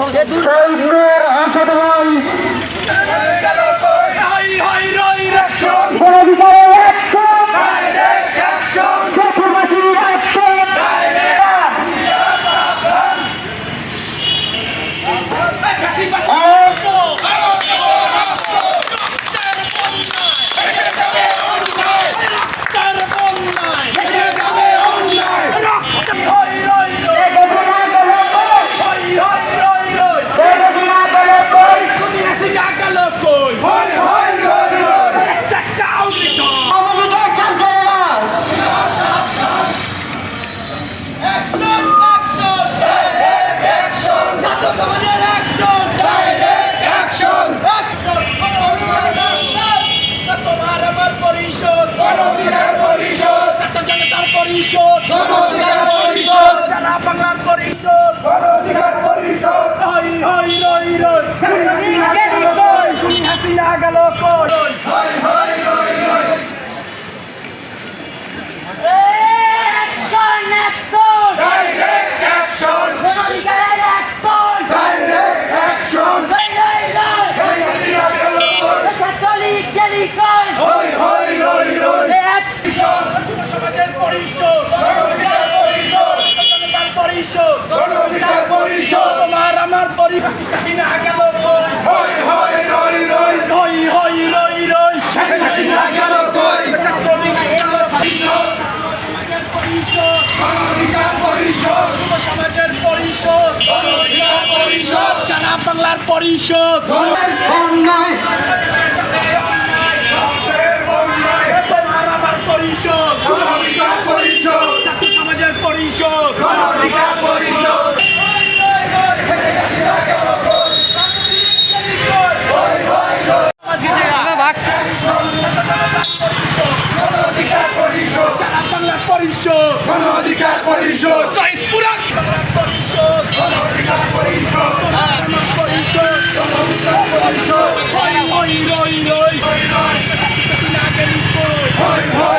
শহীদের আসাদ ভাই পরিষদ গণধিকার পরিষদ সারা বাংলার পরিষদ গণধিকার পরিষদ হই হই রই রই তুমি হাসিনা গেল কই হই হই হই হই রই রই। যুব সমাজের পরিষদ গণধিকার পরিষদ। জনতার পরিষদ গণধিকার পরিষদ। তোমার আমার পরিষদ হাসিনা গেল কই? হই হই রই রই। হই হই রই রই। হাসিনা গেল কই? পরিষদ সমাজের পরিষদ গণধিকার পরিষদ। যুব সমাজের পরিষদ গণধিকার পরিষদ। সারা বাংলার পরিষদ। অন্যায় পরিষদ। পরিষদ। ছাত্র সমাজের পরিষদ। পরিষদ। পরিষদ। অধিকার পরিষদ। সৈদপুরা পরিষদ। অধিকার পরিষদ। পরিষদ। পরিষদ। রই রই। রই। রই রই